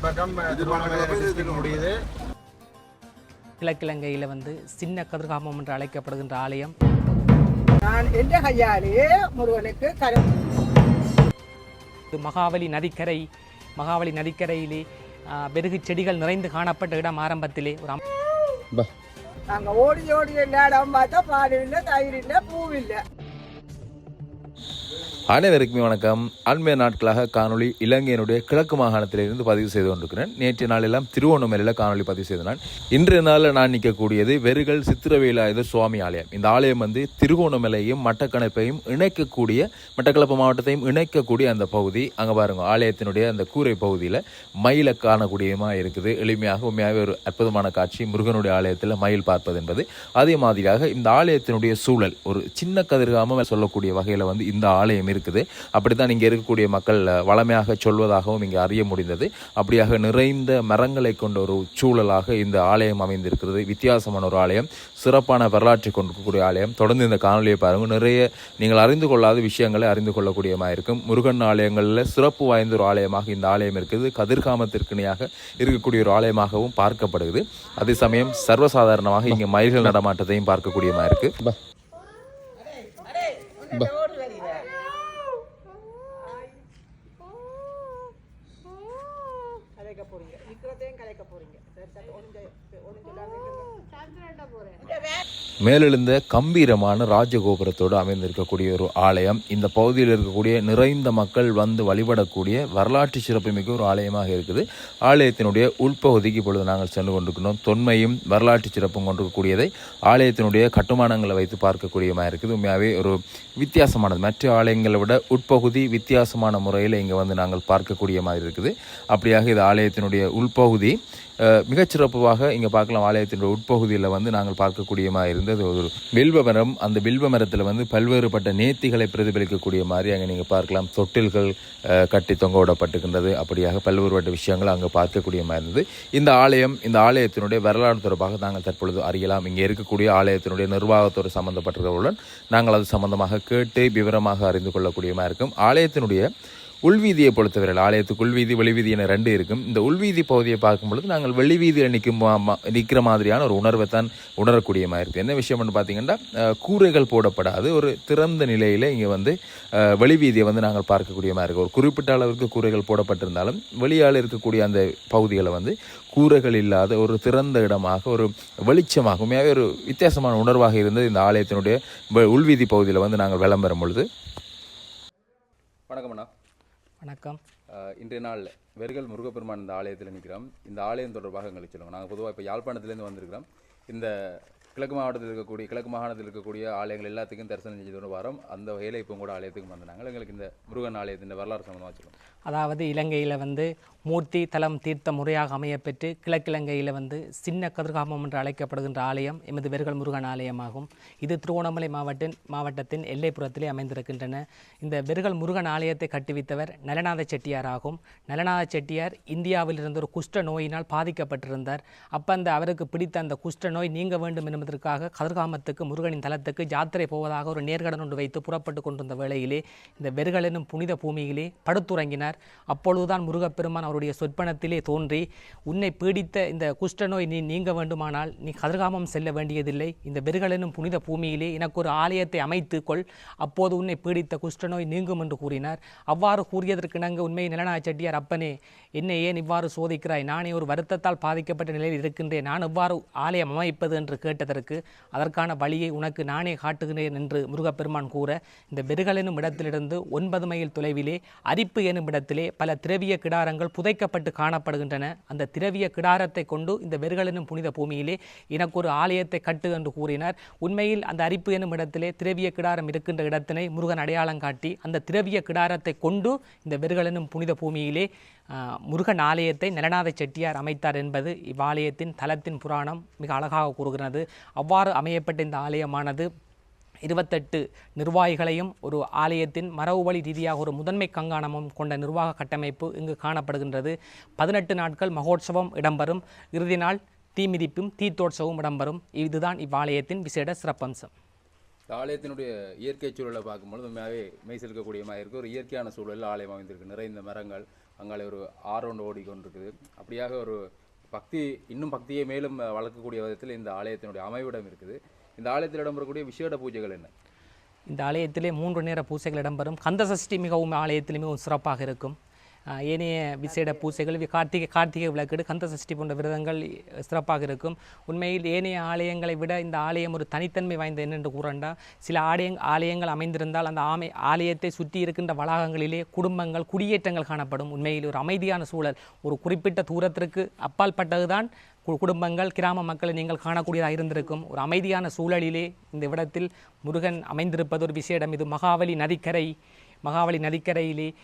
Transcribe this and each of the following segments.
பக்கம் முடியுது. கிழக்கிழங்கையில் வந்து சின்ன கதிர்காமம் என்று அழைக்கப்படுகின்ற ஆலயம். நான் எந்த கையாலேயே முருகனுக்கு கரு இது மகாவலி நதிக்கரை மகாவலி நதிக்கரையிலே வெறுகு செடிகள் நிறைந்து காணப்பட்ட இடம் ஆரம்பத்திலே. ஒரு அம்- நாங்க ஓடி ஓடி எல்லா இடம் பார்த்தா பால் இல்லை தயிர் இல்லை பூ இல்லை. அனைவருக்குமே வணக்கம். அண்மைய நாட்களாக காணொளி இலங்கையினுடைய கிழக்கு மாகாணத்திலிருந்து பதிவு செய்து கொண்டிருக்கிறேன். நேற்று நாளெல்லாம் திருவோணமலையில் காணொளி பதிவு செய்தேன் இன்றைய நாளில் நான் நிற்கக்கூடியது வெறுகல் சித்திரவேலாயுத சுவாமி ஆலயம். இந்த ஆலயம் வந்து திருகோணமலையும் மட்டக்கணப்பையும் இணைக்கக்கூடிய மட்டக்களப்பு மாவட்டத்தையும் இணைக்கக்கூடிய அந்த பகுதி. அங்கே பாருங்க ஆலயத்தினுடைய அந்த கூரை பகுதியில் மயிலை காணக்கூடியமாக இருக்குது. எளிமையாக உண்மையாகவே ஒரு அற்புதமான காட்சி முருகனுடைய ஆலயத்தில் மயில் பார்ப்பது என்பது. அதே மாதிரியாக இந்த ஆலயத்தினுடைய சூழல் ஒரு சின்ன கதிர்காம சொல்லக்கூடிய வகையில் வந்து இந்த ஆலயம் இருக்குது. அப்படித்தான் இங்கே இருக்கக்கூடிய மக்கள் வளமையாக சொல்வதாகவும் இங்கே அறிய முடிந்தது. அப்படியாக நிறைந்த மரங்களை கொண்ட ஒரு சூழலாக இந்த ஆலயம் அமைந்திருக்கிறது. வித்தியாசமான ஒரு ஆலயம். சிறப்பான வரலாற்றை கொண்டிருக்கக்கூடிய ஆலயம். தொடர்ந்து இந்த காணொலியை பாருங்க. நிறைய நீங்கள் அறிந்து கொள்ளாத விஷயங்களை அறிந்து கொள்ளக்கூடியமாக இருக்கும். முருகன் ஆலயங்களில் சிறப்பு வாய்ந்த ஒரு ஆலயமாக இந்த ஆலயம் இருக்குது. கதிர்காமத்திற்கு இணையாக இருக்கக்கூடிய ஒரு ஆலயமாகவும் பார்க்கப்படுகிறது. அதே சமயம் சர்வசாதாரணமாக இங்கே மயில்கள் நடமாட்டத்தையும் பார்க்கக்கூடியமாக இருக்கு. மேலெழுந்த கம்பீரமான ராஜகோபுரத்தோடு அமைந்திருக்கக்கூடிய ஒரு ஆலயம். இந்த பகுதியில் இருக்கக்கூடிய நிறைந்த மக்கள் வந்து வழிபடக்கூடிய வரலாற்று சிறப்புமிக்க ஒரு ஆலயமாக இருக்குது. ஆலயத்தினுடைய உள்பகுதிக்கு இப்பொழுது நாங்கள் சென்று கொண்டிருக்கிறோம். தொன்மையும் வரலாற்று சிறப்பும் கொண்டிருக்கக்கூடியதை ஆலயத்தினுடைய கட்டுமானங்களை வைத்து பார்க்கக்கூடியமாக இருக்குது. உண்மையாகவே ஒரு வித்தியாசமானது. மற்ற ஆலயங்களை விட உட்பகுதி வித்தியாசமான முறையில் இங்கே வந்து நாங்கள் பார்க்கக்கூடிய மாதிரி இருக்குது. அப்படியாக இது ஆலயத்தினுடைய உள்பகுதி மிகச்சிறப்பாக இங்கே பார்க்கலாம் ஆலயத்தினுடைய உட்பகுதியில் வந்து நாங்கள் பார்க்கக்கூடியமாக இருந்தது. ஒரு வில்வ மரம். அந்த வில்வ மரத்தில் வந்து பல்வேறுபட்ட நேர்த்திகளை பிரதிபலிக்கக்கூடிய மாதிரி அங்கே நீங்கள் பார்க்கலாம். தொட்டில்கள் கட்டி தொங்க விடப்பட்டுக்கின்றது அப்படியாக பல்வேறுபட்ட விஷயங்கள் அங்கே பார்க்கக்கூடிய மாதிரி இருந்தது. இந்த ஆலயம் இந்த ஆலயத்தினுடைய வரலாறு தொடர்பாக நாங்கள் தற்பொழுது அறியலாம். இங்கே இருக்கக்கூடிய ஆலயத்தினுடைய நிர்வாகத்தோடு சம்பந்தப்பட்டவர்களுடன் நாங்கள் அது சம்பந்தமாக கேட்டு விவரமாக அறிந்து கொள்ளக்கூடியமாக இருக்கும். ஆலயத்தினுடைய உள்வீதியை பொறுத்தவரையில் ஆலயத்துக்கு உள்வீதி வெளிவீதி என ரெண்டு இருக்கும். இந்த உள்வீதி பகுதியை பார்க்கும் பொழுது நாங்கள் வெளிவீதியில் நிற்கும் நிற்கிற மாதிரியான ஒரு உணர்வை தான் உணரக்கூடிய மாதிரி இருக்குது. என்ன விஷயம்னு பார்த்தீங்கன்னா கூரைகள் போடப்படாது. ஒரு திறந்த நிலையில் இங்கே வந்து வெளிவீதியை வந்து நாங்கள் பார்க்கக்கூடிய மாதிரி இருக்கும் ஒரு குறிப்பிட்ட அளவிற்கு கூரைகள் போடப்பட்டிருந்தாலும் வெளியால் இருக்கக்கூடிய அந்த பகுதிகளை வந்து கூரைகள் இல்லாத ஒரு திறந்த இடமாக ஒரு வெளிச்சமாக உண்மையாகவே ஒரு வித்தியாசமான உணர்வாக இருந்தது இந்த ஆலயத்தினுடைய உள்வீதி பகுதியில் வந்து நாங்கள் விளம்பரம் பொழுது. வணக்கம் அண்ணா. வணக்கம். இன்றைய நாளில் வெறுகல் முருகப்பெருமான் இந்த ஆலயத்தில் நிற்கிறோம். இந்த ஆலயம் தொடர்பாக எங்களுக்கு சொல்லுங்கள் நாங்கள் பொதுவாக இப்போ யாழ்ப்பாணத்துலேருந்து வந்திருக்கிறோம். இந்த கிழக்கு மாவட்டத்தில் இருக்கக்கூடிய கிழக்கு மாகாணத்தில் இருக்கக்கூடிய ஆலயங்கள் எல்லாத்துக்கும் தரிசனம் செஞ்சது ஒரு வாரம். அந்த வகையில் இப்போ கூட ஆலயத்துக்கு வந்தாங்க எங்களுக்கு இந்த முருகன் ஆலயத்தின் வரலாறு சம்மந்தமாக சொல்லுங்கள் அதாவது இலங்கையில் வந்து மூர்த்தி தலம் தீர்த்த முறையாக அமையப்பெற்று கிழக்கிழங்கையில் வந்து சின்ன கதிர்காமம் என்று அழைக்கப்படுகின்ற ஆலயம் எமது வெறுகல் முருகன் ஆலயமாகும். இது திருவோணமலை மாவட்டின் மாவட்டத்தின் எல்லைப்புறத்திலே அமைந்திருக்கின்றன. இந்த வெறுகல் முருகன் ஆலயத்தை கட்டுவித்தவர் நலநாத செட்டியார் ஆகும். நலநாத செட்டியார் இந்தியாவில் இருந்த ஒரு குஷ்ட நோயினால் பாதிக்கப்பட்டிருந்தார். அப்போ அந்த அவருக்கு பிடித்த அந்த குஷ்ட நோய் நீங்க வேண்டும் தரிசனத்திற்காக கதிர்காமத்துக்கு முருகனின் தலத்துக்கு ஜாத்திரை போவதாக ஒரு நேர்கடன் ஒன்று வைத்து புறப்பட்டு கொண்டிருந்த வேளையிலே இந்த வெறுகல் எனும் புனித பூமியிலே படுத்துறங்கினார். அப்பொழுதுதான் முருகப்பெருமான் அவருடைய சொற்பனத்திலே தோன்றி உன்னை பீடித்த இந்த குஷ்ட நோய் நீ நீங்க வேண்டுமானால் நீ கதிர்காமம் செல்ல வேண்டியதில்லை. இந்த வெறுகல் எனும் புனித பூமியிலே எனக்கு ஒரு ஆலயத்தை அமைத்து கொள். அப்போது உன்னை பீடித்த குஷ்ட நோய் நீங்கும் என்று கூறினார். அவ்வாறு கூறியதற்கிணங்க உண்மையை நிலநாய செட்டியார் அப்பனே என்னை ஏன் இவ்வாறு சோதிக்கிறாய்? நானே ஒரு வருத்தத்தால் பாதிக்கப்பட்ட நிலையில் இருக்கின்றேன். நான் எவ்வாறு ஆலயம் அமைப்பது? என்று கேட்டதற்கு அதற்கான வழியை உனக்கு நானே காட்டுகிறேன் என்று முருகப்பெருமான் கூற இந்த பெருகல் எனும் இடத்திலிருந்து ஒன்பது மைல் தொலைவிலே அரிப்பு எனும் இடத்திலே பல திரவிய கிடாரங்கள் புதைக்கப்பட்டு காணப்படுகின்றன. அந்த திரவிய கிடாரத்தை கொண்டு இந்த பெருகல் எனும் புனித பூமியிலே எனக்கு ஒரு ஆலயத்தை கட்டு என்று கூறினார். உண்மையில் அந்த அரிப்பு எனும் இடத்திலே திரவிய கிடாரம் இருக்கின்ற இடத்தினை முருகன் அடையாளம் காட்டி அந்த திரவிய கிடாரத்தை கொண்டு இந்த பெருகல் எனும் புனித பூமியிலே முருகன் ஆலயத்தை நிலநாத செட்டியார் அமைத்தார் என்பது இவ்வாலயத்தின் தலத்தின் புராணம் மிக அழகாக கூறுகிறது. அவ்வாறு அமையப்பட்ட இந்த ஆலயமானது இருபத்தெட்டு நிர்வாகிகளையும் ஒரு ஆலயத்தின் மரபுவழி ரீதியாக ஒரு முதன்மை கங்காணமும் கொண்ட நிர்வாக கட்டமைப்பு இங்கு காணப்படுகின்றது. பதினெட்டு நாட்கள் மகோற்சவம் இடம்பெறும். இறுதி நாள் தீமிதிப்பும் தீத்தோற்சவம் இடம்பெறும். இதுதான் இவ்வாலயத்தின் விசேட சிறப்பம்சம். இந்த ஆலயத்தினுடைய இயற்கை சூழலை பார்க்கும்பொழுது உண்மையாகவே மெய்சிலுக்கக்கூடிய மாதிரி இருக்குது ஒரு இயற்கையான சூழலில் ஆலயம் அமைந்திருக்கு. நிறைந்த மரங்கள் அங்காலே ஒரு ஆறு ஓடிக்கொண்டிருக்குது. அப்படியாக ஒரு பக்தி இன்னும் பக்தியை மேலும் வளர்க்கக்கூடிய விதத்தில் இந்த ஆலயத்தினுடைய அமைவிடம் இருக்குது. இந்த ஆலயத்தில் இடம்பெறக்கூடிய விசேட பூஜைகள் என்ன? இந்த ஆலயத்திலே மூன்று நேர பூசைகள் இடம்பெறும். கந்த சஷ்டி மிகவும் ஆலயத்தில் மிகவும் சிறப்பாக இருக்கும். ஏனைய விசேட பூசைகள் கார்த்திகை கார்த்திகை விளக்கீடு கந்த சஷ்டி போன்ற விரதங்கள் சிறப்பாக இருக்கும். உண்மையில் ஏனைய ஆலயங்களை விட இந்த ஆலயம் ஒரு தனித்தன்மை வாய்ந்த என்னென்று கூறண்டா? சில ஆலயங் ஆலயங்கள் அமைந்திருந்தால் அந்த ஆமை ஆலயத்தை சுற்றி இருக்கின்ற வளாகங்களிலே குடும்பங்கள் குடியேற்றங்கள் காணப்படும். உண்மையில் ஒரு அமைதியான சூழல். ஒரு குறிப்பிட்ட தூரத்திற்கு அப்பால் பட்டதுதான் கு- குடும்பங்கள் கிராம மக்களை நீங்கள் காணக்கூடியதாக இருந்திருக்கும். ஒரு அமைதியான சூழலிலே இந்த இடத்தில் முருகன் அமைந்திருப்பது ஒரு விசேடம். இது மகாவலி நதிக்கரை மகாவலி நதிக்கரையிலே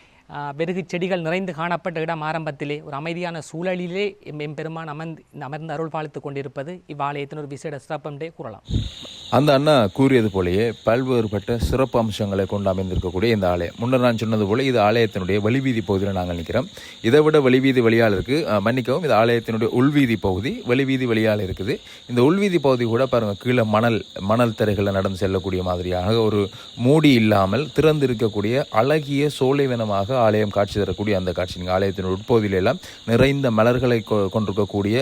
வெறுகு செடிகள் நிறைந்து காணப்பட்ட இடம் ஆரம்பத்திலே ஒரு அமைதியான சூழலிலே எம் எம்பெருமான் அமர்ந்து அமர்ந்து அருள் பாலித்து கொண்டிருப்பது இவ்வாலயத்தின் ஒரு விசேட சிறப்பென்றே கூறலாம். அந்த அண்ணா கூறியது போலேயே பல்வேறுபட்ட சிறப்பு அம்சங்களை கொண்டு அமைந்திருக்கக்கூடிய இந்த ஆலயம். முன்னர் நான் சொன்னது போல இது ஆலயத்தினுடைய வழிவீதி பகுதியில் நாங்கள் நிற்கிறோம் இதை விட வழிவீதி வழியால் இருக்கு மன்னிக்கவும் இது ஆலயத்தினுடைய உள்வீதி பகுதி வழிவீதி வழியால் இருக்குது. இந்த உள்வீதி பகுதி கூட பாருங்க கீழே மணல் மணல் திரைகளில் நடந்து செல்லக்கூடிய மாதிரியாக ஒரு மூடி இல்லாமல் திறந்து இருக்கக்கூடிய அழகிய சோலைவனமாக ஆலயம் காட்சி தரக்கூடிய அந்த காட்சி. நீங்கள் ஆலயத்தின் உட்பகுதியிலெல்லாம் நிறைந்த மலர்களை கொ- கொண்டிருக்கக்கூடிய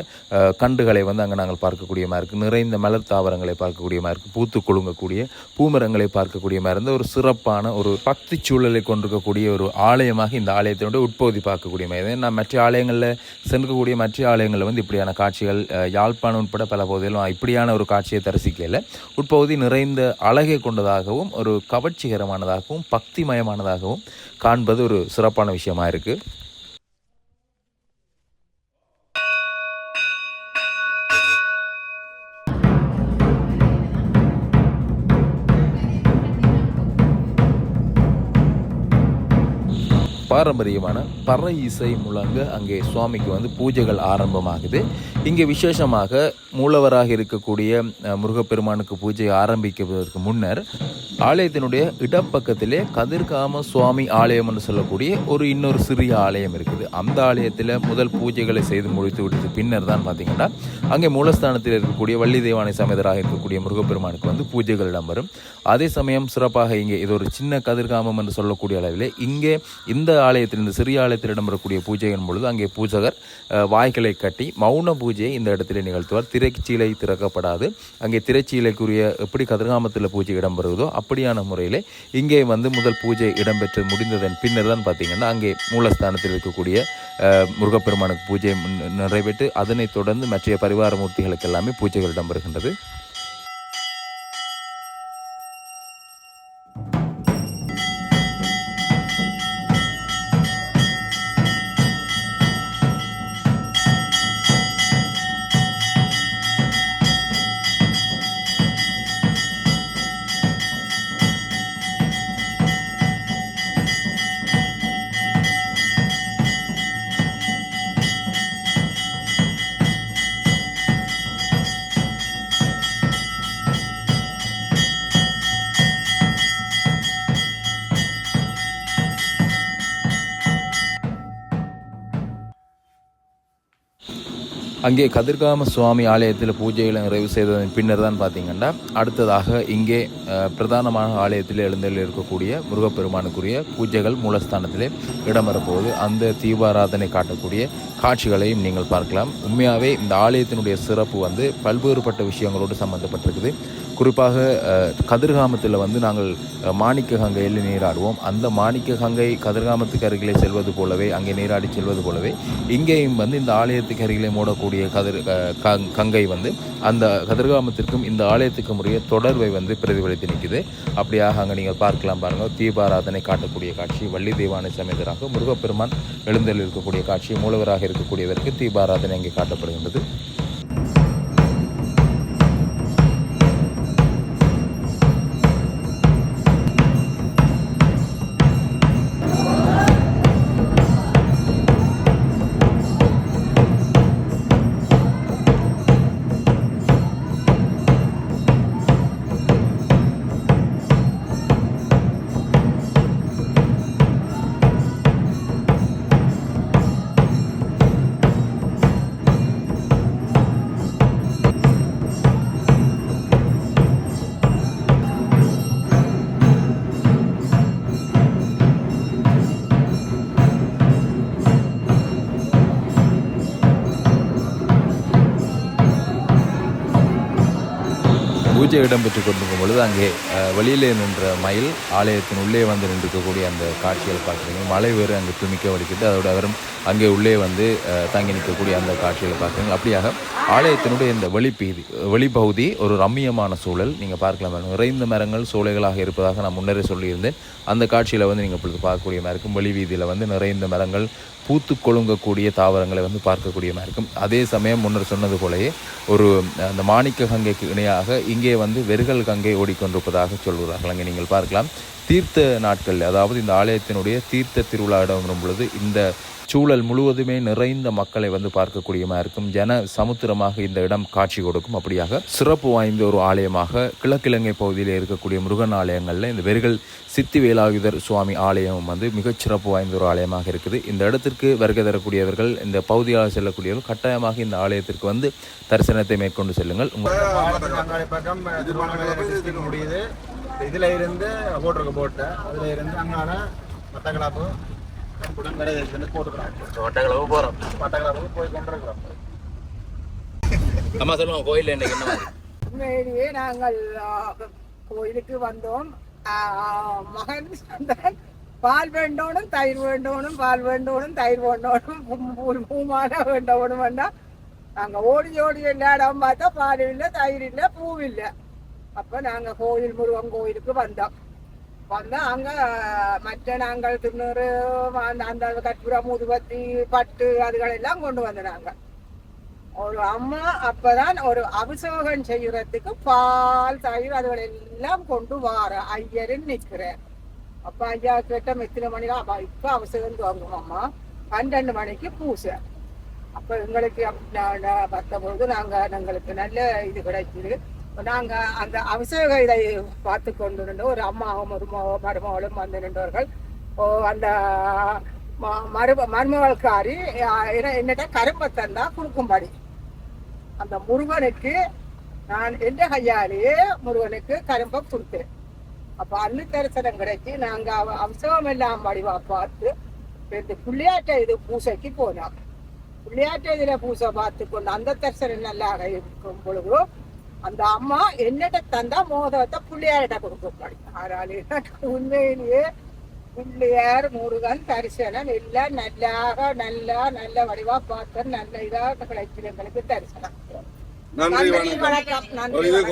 கண்டுகளை வந்து அங்கே நாங்கள் பார்க்கக்கூடிய மாதிரி இருக்குது நிறைந்த மலர் தாவரங்களை பார்க்கக்கூடிய மாதிரி பூத்து குலுங்கக்கூடிய பூமரங்களை பார்க்கக்கூடிய மாதிரி இருந்த ஒரு சிறப்பான ஒரு பக்தி சூழலை கொண்டிருக்கக்கூடிய ஒரு ஆலயமாக இந்த ஆலயத்தினுடைய உட்பகுதி பார்க்கக்கூடிய மாதிரி நான் மற்ற ஆலயங்களில் சென்றக்கூடிய மற்ற ஆலயங்களில் வந்து இப்படியான காட்சிகள் யாழ்ப்பாணம் உட்பட பல பகுதிகளும் இப்படியான ஒரு காட்சியை தரிசிக்கல. உட்பகுதி நிறைந்த அழகை கொண்டதாகவும் ஒரு கவர்ச்சிகரமானதாகவும் பக்திமயமானதாகவும் காண்பது ஒரு சிறப்பான விஷயமா இருக்குது பாரம்பரியமான பறை இசை முழங்க அங்கே சுவாமிக்கு வந்து பூஜைகள் ஆரம்பமாகுது. இங்கே விசேஷமாக மூலவராக இருக்கக்கூடிய முருகப்பெருமானுக்கு பூஜை ஆரம்பிக்குவதற்கு முன்னர் ஆலயத்தினுடைய இடப்பக்கத்திலே கதிர்காம சுவாமி ஆலயம் என்று சொல்லக்கூடிய ஒரு இன்னொரு சிறிய ஆலயம் இருக்குது. அந்த ஆலயத்தில் முதல் பூஜைகளை செய்து முடித்து விட்டது. பின்னர் தான் பார்த்தீங்கன்னா அங்கே மூலஸ்தானத்தில் இருக்கக்கூடிய வள்ளி தெய்வானை சமேதராக இருக்கக்கூடிய முருகப்பெருமானுக்கு வந்து பூஜைகள் இடம்பெறும். அதே சமயம் சிறப்பாக இங்கே இது ஒரு சின்ன கதிர்காமம் என்று சொல்லக்கூடிய அளவில் இங்கே இந்த ஆலயத்தில் இந்த சிறிய ஆலயத்தில் இடம்பெறக்கூடிய பூஜையின் பொழுது அங்கே பூஜகர் வாய்களை கட்டி மௌன பூஜையை இந்த இடத்திலே நிகழ்த்துவார். திரைச்சீலை திறக்கப்படாது. அங்கே திரைச்சீலைக்குரிய எப்படி கதிர்காமத்தில் பூஜை இடம்பெறுவதோ அப்படியான முறையில் இங்கே வந்து முதல் பூஜை இடம்பெற்று முடிந்ததன் பின்னர் தான் பார்த்தீங்கன்னா அங்கே மூலஸ்தானத்தில் இருக்கக்கூடிய முருகப்பெருமானுக்கு பூஜை நிறைவேற்று அதனைத் தொடர்ந்து மற்ற பரிவார மூர்த்திகளுக்கு எல்லாமே பூஜைகள் இடம்பெறுகின்றது. அங்கே கதிர்காம சுவாமி ஆலயத்தில் பூஜைகளை நிறைவு செய்ததன் பின்னர் தான் பார்த்தீங்கன்னா அடுத்ததாக இங்கே பிரதானமான ஆலயத்தில் எழுந்தல் இருக்கக்கூடிய முருகப்பெருமானுக்குரிய பூஜைகள் மூலஸ்தானத்திலே இடம்பெறப்போகுது. அந்த தீபாராதனை காட்டக்கூடிய காட்சிகளையும் நீங்கள் பார்க்கலாம். உண்மையாகவே இந்த ஆலயத்தினுடைய சிறப்பு வந்து பல்வேறுபட்ட விஷயங்களோடு சம்மந்தப்பட்டிருக்குது குறிப்பாக கதிர்காமத்தில் வந்து நாங்கள் மாணிக்க கங்கையில் நீராடுவோம். அந்த மாணிக்க கங்கை கதிர்காமத்துக்கு அருகிலே செல்வது போலவே அங்கே நீராடி செல்வது போலவே இங்கேயும் வந்து இந்த ஆலயத்துக்கு அருகிலே மூடக்கூடிய கதிர் கங்- கங்கை வந்து அந்த கதிர்காமத்திற்கும் இந்த ஆலயத்துக்கும் உரிய தொடர்பை வந்து பிரதிபலித்து நிற்குது. அப்படியாக அங்கே நீங்கள் பார்க்கலாம் பாருங்கள் தீபாராதனை காட்டக்கூடிய காட்சி வள்ளி தெய்வானை சமேதராக முருகப்பெருமான் எழுந்தல் இருக்கக்கூடிய காட்சி மூலவராக இருக்கக்கூடியதற்கு தீபாராதனை அங்கே காட்டப்படுகின்றது. பூஜை இடம்பெற்று கொண்டிருக்கும் பொழுது அங்கே வெளியிலே நின்ற மயில் ஆலயத்தின் உள்ளே வந்து நின்றிருக்கக்கூடிய அந்த காட்சிகள் பார்க்குறீங்க. மழை வேறு அங்கே துணிக்க வலிக்கிட்டு அதோட அவரும் அங்கே உள்ளே வந்து தங்கி நிற்கக்கூடிய அந்த காட்சிகளை பார்க்குறீங்க. அப்படியாக ஆலயத்தினுடைய இந்த வெளிப்பீதி வெளிப்பகுதி ஒரு ரம்மியமான சூழல். நீங்கள் பார்க்கலாம். நிறைந்த மரங்கள் சோலைகளாக இருப்பதாக நான் முன்னரே சொல்லியிருந்தேன். அந்த காட்சியில் வந்து நீங்கள் இப்பொழுது பார்க்கக்கூடிய மாதிரி இருக்கும் வெளி வீதியில் வந்து நிறைந்த மரங்கள் பூத்து கொழுங்கக்கூடிய தாவரங்களை வந்து பார்க்கக்கூடிய மாதிரி இருக்கும். அதே சமயம் முன்னர் சொன்னது போலயே ஒரு அந்த மாணிக்க கங்கைக்கு இணையாக இங்கே வந்து வெறுகல் கங்கை ஓடிக்கொண்டிருப்பதாக சொல்கிறார்கள் அங்கே நீங்கள் பார்க்கலாம். தீர்த்த நாட்கள் அதாவது இந்த ஆலயத்தினுடைய தீர்த்த திருவிழா இடம் பொழுது இந்த சூழல் முழுவதுமே நிறைந்த மக்களை வந்து பார்க்கக்கூடியமாக இருக்கும். ஜன சமுத்திரமாக இந்த இடம் காட்சி கொடுக்கும். அப்படியாக சிறப்பு வாய்ந்த ஒரு ஆலயமாக கிழக்கிழங்கை பகுதியில் இருக்கக்கூடிய முருகன் ஆலயங்களில் இந்த வெறுகல் சித்தி வேலாயுதர் சுவாமி ஆலயம் வந்து மிகச் சிறப்பு வாய்ந்த ஒரு ஆலயமாக இருக்குது. இந்த இடத்திற்கு வருகை தரக்கூடியவர்கள் இந்த பகுதியாக செல்லக்கூடியவர்கள் கட்டாயமாக இந்த ஆலயத்திற்கு வந்து தரிசனத்தை மேற்கொண்டு செல்லுங்கள். உங்கள் இதுல இருந்து போட்டிருக்க போட்டு அதுல இருந்து அங்கான மட்டக்களப்பு வேற இருந்து போட்டுக்கிறாங்க. வட்டங்களவு போகிறோம் மட்டக்களப்பு போய் கொண்டிருக்கிறோம். அம்மா சொல்லுவாங்க கோயிலில் இன்னைக்கு என்ன மாதிரி? உண்மையிலேயே நாங்கள் கோயிலுக்கு வந்தோம். மகன் சொன்னான் பால் வேண்டோனும் தயிர் வேண்டோனும் பால் வேண்டோனும் தயிர் வேண்டோனும் பூ- பூ- பூமால வேண்டோனும் வேண்டாம் நாங்க ஓடி ஓடி எல்லா இடம் பார்த்தா பால் இல்லை தயிர் இல்லை பூ இல்லை. அப்ப நாங்க கோயில் முருகன் கோயிலுக்கு வந்தோம். வந்தோம் அங்க மற்ற நாங்கள் திருநூறு அந்த அந்த கற்பூரம் ஊதுபத்தி பட்டு அதுகளெல்லாம் கொண்டு கொண்டு வந்தாங்க ஒரு அம்மா அப்பதான் ஒரு அபிஷேகம் செய்யறதுக்கு பால் தயிர் அதுகளை எல்லாம் கொண்டு வார ஐயருன்னு நிக்கிறேன் அப்ப ஐயா கேட்ட எத்தனை மணிக்கு அப்பா இப்ப அபிஷேகம் துவங்கும் அம்மா. பன்னெண்டு மணிக்கு பூசை. அப்ப எங்களுக்கு அப்ப நா- நாங்க எங்களுக்கு நல்ல இது கிடைக்குது. நாங்க அந்த அபிஷேக இதை பார்த்து கொண்டு நின்று ஒரு அம்மாவும் ஒரு மருமகளும் வந்து நின்றவர்கள். ஓ அந்த ம- மரும மருமகள்காரி என்னட்ட கரும்பை தந்தா குறுக்கும்படி. அந்த முருகனுக்கு நான் எந்த கையாலேயே முருகனுக்கு கரும்பை கொடுத்தேன். அப்போ அன்னு தரிசனம் கிடைச்சி நாங்க அவ எல்லாம் வடிவா பார்த்து இந்த பிள்ளையாட்ட இது பூசைக்கு போனோம் பிள்ளையாட்ட இதில் பூசை பார்த்து கொண்டு அந்த தரிசனம் நல்லா இருக்கும் பொழுது அந்த அம்மா என்னட்ட தந்தா மோதத்தை பிள்ளையார்கிட்ட அதனால எனக்கு உண்மையிலேயே பிள்ளையார் முருகன் தரிசனம் எல்லாம் நல்லாக நல்லா நல்ல வடிவா பார்த்து நல்ல இதாக கிடைச்சு எங்களுக்கு தரிசனம். நன்றி வணக்கம். நன்றி இது